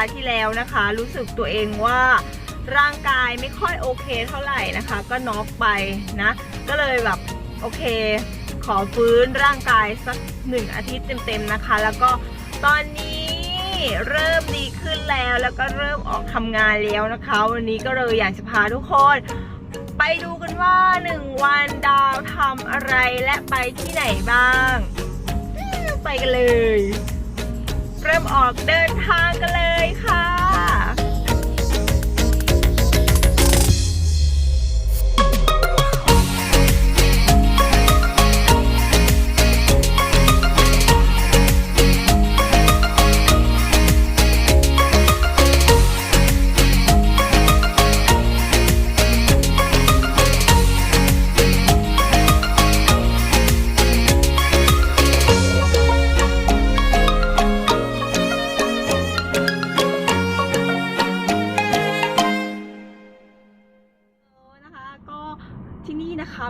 ห์ที่แล้วนะคะ รู้สึกตัวเองว่าร่างกายไม่ค่อยโอเคเท่าไหร่นะคะ ก็น็อกไปนะ ก็เลยแบบโอเค ขอฟื้นร่างกายสักหนึ่งอาทิตย์เต็มๆนะคะ แล้วก็ตอนนี้เริ่มดีขึ้นแล้วแล้วก็เริ่มออกทำงานแล้วนะคะ วันนี้ก็เลยอยากจะพาทุกคนไปดูกันว่าหนึ่งวันดาวทำอะไรและไปที่ไหนบ้าง ไปกันเลย เริ่มออกเดินทางกันเลยค่ะ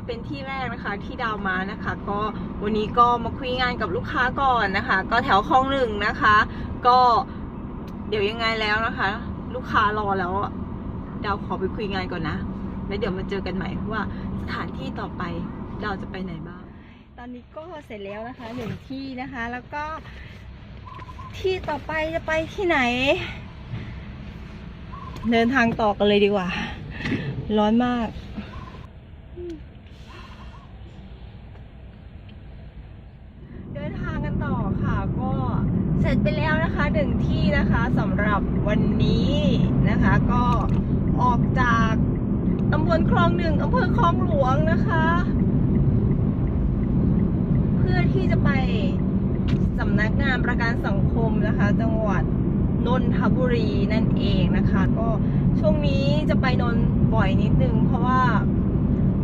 เป็นที่แรกนะคะที่ดาวมานะคะ ก็วันนี้ก็มาคุยงานกับลูกค้าก่อนนะคะ ก็แถวคลองหนึ่งนะคะ ก็เดี๋ยวยังไงแล้วนะคะ ลูกค้ารอแล้วดาวขอไปคุยงานก่อนนะแล้วเดี๋ยวมาเจอกันใหม่ว่าสถานที่ต่อไปดาวจะไปไหนบ้าง ตอนนี้ก็เสร็จแล้วนะคะหนึ่งที่นะคะ แล้วก็ที่ต่อไปจะไปที่ไหน เดินทางต่อกันเลยดีกว่า ร้อนมาก เดินทางกันต่อค่ะ ก็เส ร็จไปแล้วนะคะหนึ่งที่นะคะสำหรับวันนี้นะคะ ก็ออกจากตำบลคลองหนึ่งอำเภอคลองหลวงนะคะ เพื่อที่จะไปสำนักงานประกันสังคมนะคะ จังหวัดนนทบุรีนั่นเองนะคะ ก็ช่วงนี้จะไปนนท์บ่อยนิดนึง เพราะว่า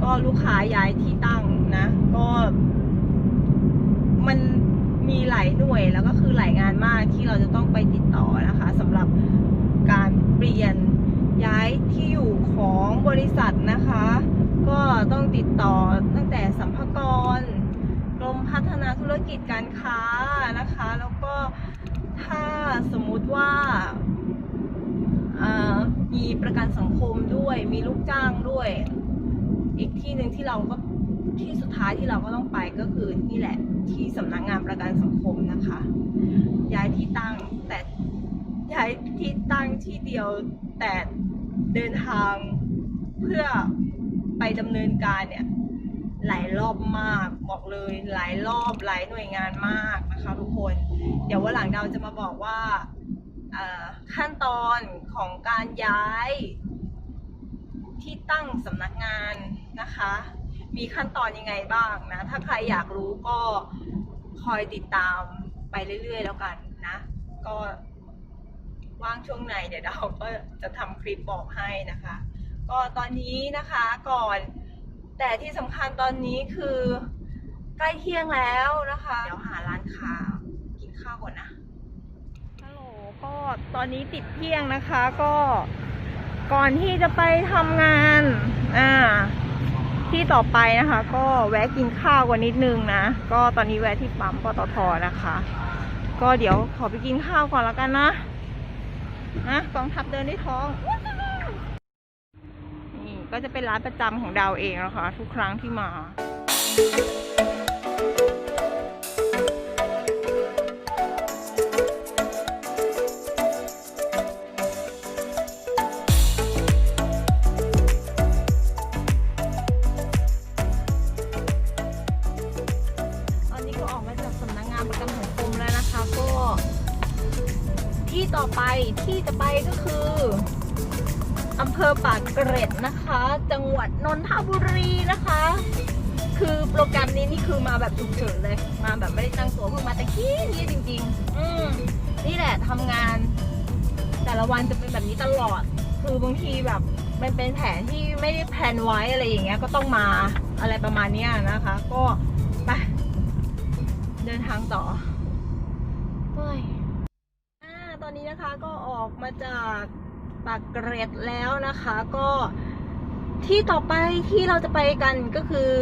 ก็ลูกค้าย้ายที่ตั้งนะ ก็มัน มีหลายหน่วยแล้วก็คือหลายงานมากที่เราจะต้องไปติดต่อนะคะสำหรับการเปลี่ยนย้ายที่อยู่ของบริษัทนะคะ ก็ต้องติดต่อตั้งแต่สัมภากรกรมพัฒนาธุรกิจการค้านะคะ แล้วก็ถ้าสมมุติว่ามีประกันสังคมด้วยมีลูกจ้างด้วย อีกที่หนึ่งที่เราก็ ที่สุดท้ายที่เราก็ต้องไปก็คือนี่แหละที่สำนักงานประกันสังคมนะคะ ย้ายที่ตั้งแต่ย้ายที่ตั้งที่เดียวแต่เดินทางเพื่อไปดำเนินการเนี่ยหลายรอบมากบอกเลยหลายรอบหลายหน่วยงานมากนะคะทุกคน เดี๋ยววันหลังเราจะมาบอกว่าขั้นตอนของการย้ายที่ตั้งสำนักงานนะคะ มีขั้นตอนยังไงบ้างนะ ถ้าใครอยากรู้ก็คอยติดตามไปเรื่อยๆแล้วกันนะ ก็ว่างช่วงไหนเดี๋ยวเราก็จะทำคลิปบอกให้นะคะ ก็ตอนนี้นะคะก่อน แต่ที่สำคัญตอนนี้คือใกล้เที่ยงแล้วนะคะ เดี๋ยวหาร้านค้ากินข้าวก่อนนะ ฮัลโหล ก็ตอนนี้ติดเที่ยงนะคะ ก็ก่อนที่จะไปทำงาน อ่า ที่ต่อไปนะคะ ก็แวะกินข้าวกันนิดนึงนะ ก็ตอนนี้แวะที่ปั๊มปตทนะคะ ก็เดี๋ยวขอไปกินข้าวก่อนแล้วกันนะนะกองทัพเดินด้วยท้องนี่ก็จะเป็นร้านประจำของดาวเองนะคะ ทุกครั้งที่มา ที่ต่อไปที่จะไปก็คืออำเภอปากเกร็ดนะคะ จังหวัดนนทบุรีนะคะ คือโปรแกรมนี้นี่คือมาแบบฉุกเฉินเลย มาแบบไม่ได้ตั้งตัวเพิ่งมาแต่กี้นี่จริง ๆ อืมนี่แหละทำงาน แต่ละวันจะเป็นแบบนี้ตลอด คือบางทีแบบมันเป็นแผนที่ไม่ได้แพลนไว้อะไรอย่างเงี้ย ก็ต้องมาอะไรประมาณเนี้ยนะคะ ก็ไปเดินทางต่อเฮ้ย ตอนนี้นะคะก็ออกมาจากปากเกร็ดแล้วนะคะก็ที่ต่อไปที่เราจะไปกันก็คือ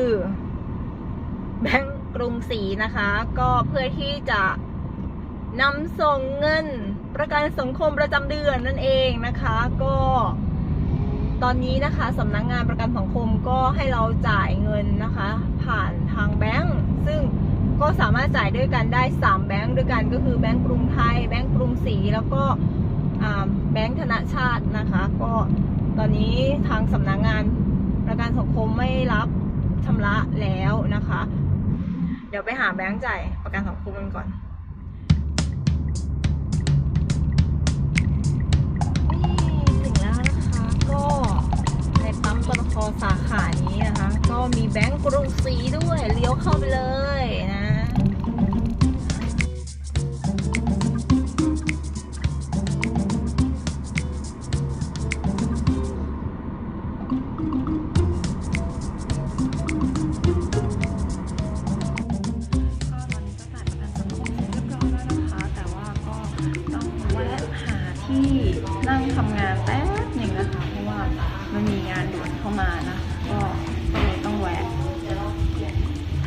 แบงก์กรุงศรีนะคะ ก็เพื่อที่จะนำส่งเงินประกันสังคมประจำเดือนนั่นเองนะคะ ก็ตอนนี้นะคะสำนักงงานประกันสังคมก็ให้เราจ่ายเงินนะคะ ผ่านทางแบงก์ซึ่ง ก็สามารถจ่ายด้วยกันได้ 3 แบงค์ด้วยกันก็คือแบงค์กรุงไทยแบงค์กรุงศรีแล้วก็แบงค์ธนชาตินะคะ ก็ตอนนี้ทางสำนักงานประกันสังคมไม่รับชำระแล้วนะคะ เดี๋ยวไปหาแบงค์จ่ายประกันสังคมกันก่อน ปั๊มปตทสาขานี้นะคะ ก็มีแบงก์กรุงศรีด้วย เลี้ยวเข้าไปเลยนะก็ตอนนี้ก็ใส่บัตรสังคมครบแล้วนะคะแต่ว่าก็ต้องแวะหาที่นั่งทำงานแป๊บ มีงานด่วนเข้ามานะ ก็ก็เลยต้องแวะ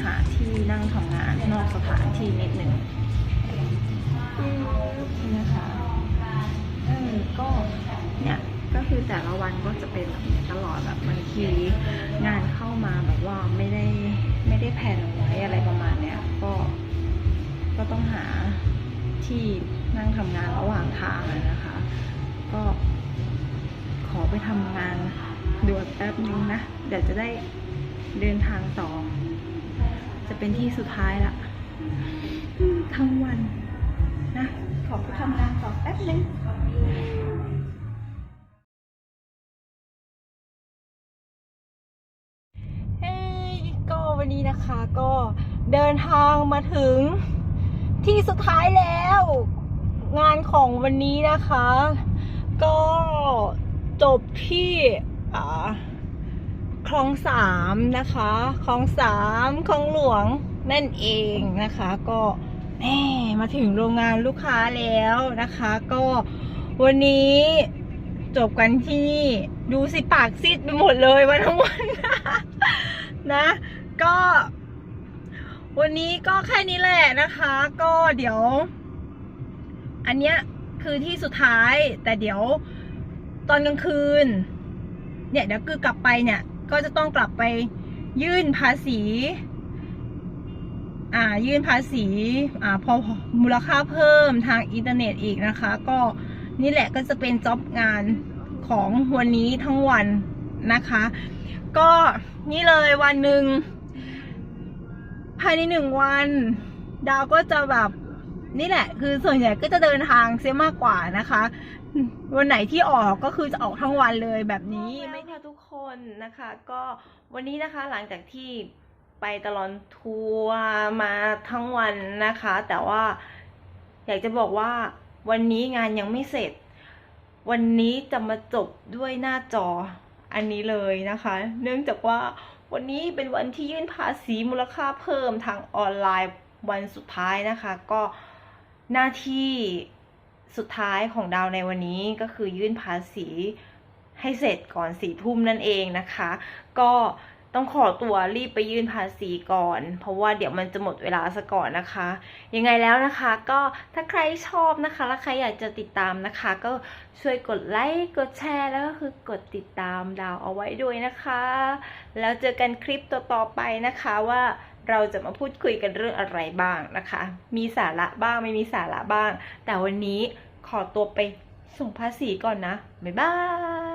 หาที่นั่งทำงานนอกสถานที่นิดหนึ่งนี่นะคะเออก็เนี่ยก็คือแต่ละวันก็จะเป็นแบบนี้ตลอดแบบบางทีงานเข้ามาแบบว่าไม่ได้ไม่ได้แผนไว้อะไรประมาณเนี้ยก็ก็ต้องหาที่นั่งทำงานระหว่างทางนะคะ ก็ อไปทำงานด่วนแป๊บนึงนะ เดี๋ยวจะได้เดินทางต่อ จะเป็นที่สุดท้ายละทั้งวันนะ ขอไปทำงานต่อแป๊บนึงเฮ้ยก็วันนี้นะคะก็เดินทางมาถึงที่สุดท้ายแล้ว งานของวันนี้นะคะ ก็ จบที่คลองสามนะคะคลองสามคลองหลวงนั่นเองนะคะ ก็แม่มาถึงโรงงานลูกค้าแล้วนะคะ ก็วันนี้จบกันที่นี่ดูสิปากซีดไปหมดเลยวันทั้งวันนะ ก็ วันนี้ก็แค่นี้แหละนะคะ ก็เดี๋ยว อันเนี้ยคือที่สุดท้ายแต่เดี๋ยว ตอนกลางคืน เนี่ยเดี๋ยวคือกลับไปเนี่ย ก็จะต้องกลับไปยื่นภาษี อ่า ยื่นภาษีอ่าพอมูลค่าเพิ่มทางอินเทอร์เน็ตอีกนะคะ ก็นี่แหละก็จะเป็นจ็อบงานของวันนี้ทั้งวันนะคะ ก็นี่เลยวันหนึ่งภายในหนึ่งวัน ดาวก็จะแบบนี่แหละ คือส่วนใหญ่ก็จะเดินทางเสียมากกว่านะคะ วันไหนที่ออกก็คือจะออกทั้งวันเลยแบบนี้ไม่ค่ะทุกคนนะคะ ก็วันนี้นะคะหลังจากที่ไปตลอดทัวร์มาทั้งวันนะคะ แต่ว่าอยากจะบอกว่าวันนี้งานยังไม่เสร็จ วันนี้จะมาจบด้วยหน้าจออันนี้เลยนะคะ เนื่องจากว่าวันนี้เป็นวันที่ยื่นภาษีมูลค่าเพิ่มทางออนไลน์วันสุดท้ายนะคะ ก็หน้าที่ สุดท้ายของดาวในวันนี้ก็คือยื่นภาษีให้เสร็จก่อนสี่ทุ่มนั่นเองนะคะ ก็ต้องขอตัวรีบไปยื่นภาษีก่อน เพราะว่าเดี๋ยวมันจะหมดเวลาซะก่อนนะคะ ยังไงแล้วนะคะ ก็ถ้าใครชอบนะคะ และใครอยากจะติดตามนะคะ ก็ช่วยกดไลค์กดแชร์ แล้วก็คือกดติดตามดาวเอาไว้ด้วยนะคะ แล้วเจอกันคลิปต่อๆไปนะคะว่าเราจะมาพูดคุยกันเรื่องอะไรบ้างนะคะ มีสาระบ้างไม่มีสาระบ้าง แต่วันนี้ ขอตัวไปส่งภาษีก่อนนะ บ๊ายบาย